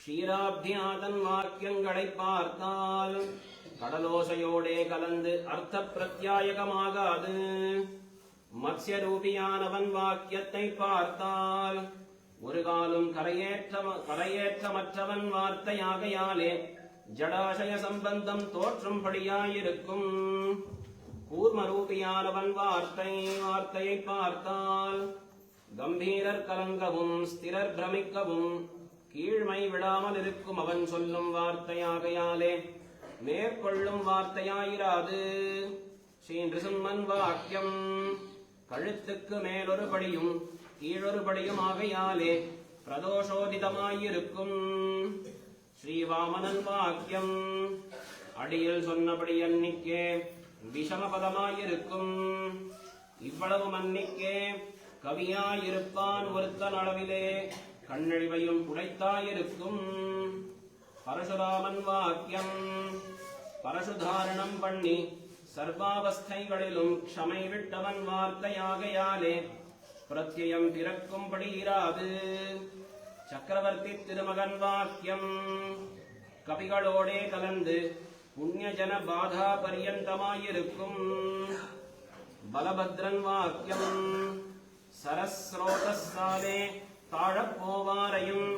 க்ஷீராப்தியாதன் வாக்கியங்களை பார்த்தால் கடலோசையோடே கலந்து அர்த்த பிரத்யாயகமாகாது மத்ய ரூபியானவன் வாக்கியத்தை பார்த்தால் ஒரு காலம் கரையேற்ற கரையேற்றமற்றவன் வார்த்தையாகையாலே ஜடாசய சம்பந்தம் தோற்றும்படியாயிருக்கும். கூர்மரூபியானவன் வார்த்தை வார்த்தையை பார்த்தால் கம்பீரர் கலங்கவும் ஸ்திரர் பிரமிக்கவும் கீழ்மை விடாமல் இருக்கும் அவன் சொல்லும் வார்த்தையாகையாலே மேற்கொள்ளும் வார்த்தையாயிராது. ஸ்ரீ வாக்கியம் கழுத்துக்கு மேலொரு படியும் கீழொரு படியும் ஆகையாலே பிரதோஷோதிதமாயிருக்கும். ஸ்ரீவாமனன் வாக்கியம் அடியில் சொன்னபடி அன்னிக்கே விஷமபதமாயிருக்கும். இவ்வளவு மன்னிக்கே கவியாயிருப்பான் ஒருத்தன் அளவிலே. கண்ணழிவையும் உடைத்தாயிருக்கும் பரசுராமன் வாக்கியம். பரசுதாரணம் பண்ணி சர்வாவஸ்தைகளிலும் க்ஷமை விட்டவன் வார்த்தையாகையாலே பிரத்யம் பிறக்கும்படி இராது. சக்கரவர்த்தி திருமகன் வாக்கியம். கபிகளோடே கலந்து புண்ணியஜன பாதா பரியந்தமாயிருக்கும். பலபத்ரன் வாக்கியம். சரஸ்ரோதாலே தாழப்போவாரையும்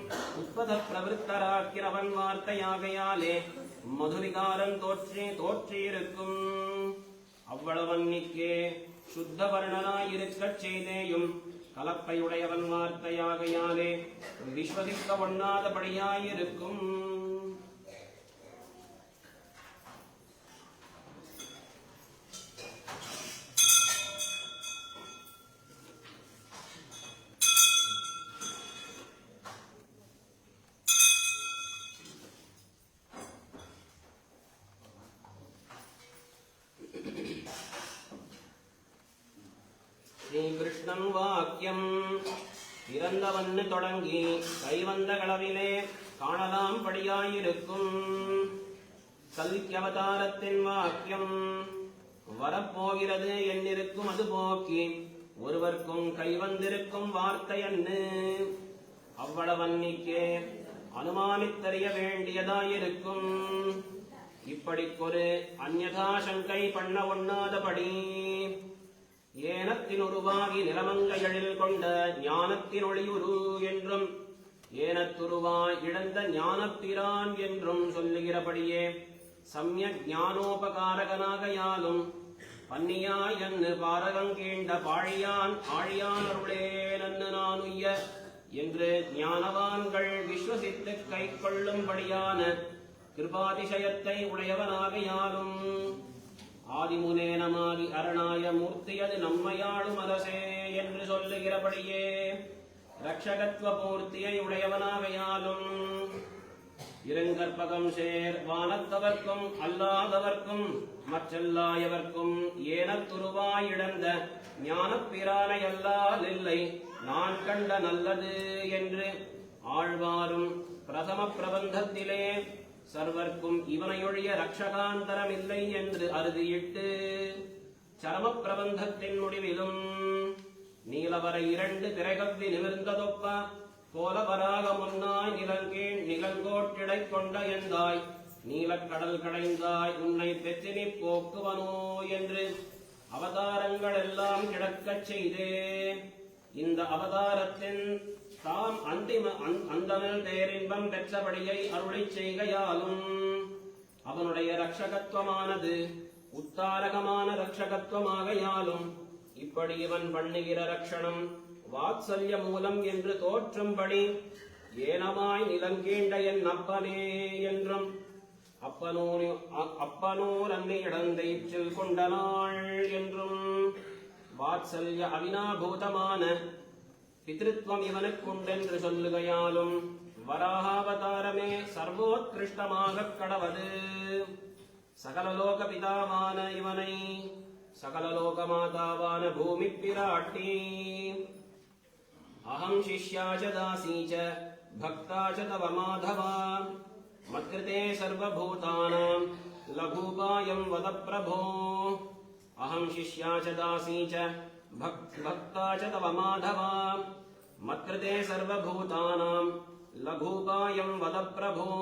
உத்பத பிரவருத்தராக்கிறவன் வார்த்தையாகையாலே மதுவிகாரம் தோற்றி தோற்றியிருக்கும். அவ்வளவன்னிக்கே சுத்த வர்ணனாயிருக்கச் செய்தேயும் கலப்பையுடையவன் வார்த்தையாகையாலே விஸ்வதிக்க ஒண்ணாதபடியாயிருக்கும் ஸ்ரீகிருஷ்ணன் வாக்கியம். பிறந்தவன்னு தொடங்கி கைவந்த களவிலே காணலாம் படியாயிருக்கும். கல்கி அவதாரத்தின் வாக்கியம் வரப்போகிறது என்னிருக்கும் அது போக்கி ஒருவர்க்கும் கைவந்திருக்கும் வார்த்தை அன்னு. அவ்வளவன்னிக்கே அனுமானித்தறிய வேண்டியதாயிருக்கும். இப்படிக்கொரு அந்யதா சங்கை பண்ண ஒண்ணாதபடி ஏனத்தின் உருவாகி நிலமங்கையழில் கொண்ட ஞானத்தின் ஒளியுரு என்றும் ஏனத்துருவாய் இழந்த ஞானத்திரான் என்றும் சொல்லுகிறபடியே சமயக் ஞானோபகாரகனாகையாலும் பன்னியாய் என்று பாரகங்கீண்ட பாழியான் ஆழியான் அருளே நன்னு நான் உய்ய என்று ஞானவான்கள் விஸ்வசித்து கை கொள்ளும்படியான கிருபாதிசயத்தை உடையவனாகையாலும் ஆதிமுனே நமாதி அரணாய மூர்த்தியது நம்மையாளும் அரசே என்று சொல்லுகிறபடியே ரக்ஷகத்துவ பூர்த்தியை உடையவனாகையாலும் இருங்கற்பகம் சேர் வானத்தவர்க்கும் அல்லாதவர்க்கும் மற்றெல்லாயவர்க்கும் ஏனத்துருவாய் இழந்த ஞானப்பிரானை அல்லால் இல்லை நான் கண்ட நல்லது என்று ஆழ்வாரும் பிரதம பிரபந்தத்திலே சர்வர்க்கும் இவனையொழிய ரக்ஷகாந்தரம் இல்லை என்று அறுதியிட்டு சரம பிரபந்தத்தின் முடிவிலும் நீலவர இரண்டு திரைகவ்வி நிமிர்ந்ததொப்ப கோலவராக முன்னாய் நிலங்கீழ் நிலங்கோட்டிடை கொண்ட என்றாய் நீலக்கடல் கடைந்தாய் உன்னை பெற்றினி போக்குவனோ என்று அவதாரங்கள் எல்லாம் கிடக்கச் செய்தே. இந்த அவதாரத்தின் தாம் அந்திம அந்- அந்தமில் தேரின்பம் பெற்றபடியை அருளை செய்கையாலும் அவனுடைய ரட்சகத்துவமானது உத்தாரகமான ரட்சகத்துவமாகையாலும் இப்படி இவன் பண்ணுகிற ரட்சணம் வாத்சல்ய மூலம் என்று தோற்றும்படி ஏனமாய் நிலங்கீண்ட என் அப்பனே என்றும் அப்பனூர் அ- அப்பனூர் அன்னை இடந்தைச்சில் கொண்ட நாள் என்றும் வாத்சல்ய அவினாபூதமான பிதிருத்வம் இவனுக்கு உண்டென்று சொல்லுகையாலும் வராகாவதாரமே சர்வோத்கிருஷ்டமாக கடவது. சகலலோக பிதாவான இவனை சகலலோக மாதாவான பூமி பிராட்டி அகம் சிஷ்யாச்ச தாசீச்ச பக்தாச்ச தவ மாதவா மத்கிருதே சர்வபூதானாம் லகூபாயம் வத பிரபோ அகம் சிஷ்யாச்ச भक्ता तव माधवा मत्कृते सर्वभूतानां लघूपायं वद प्रभो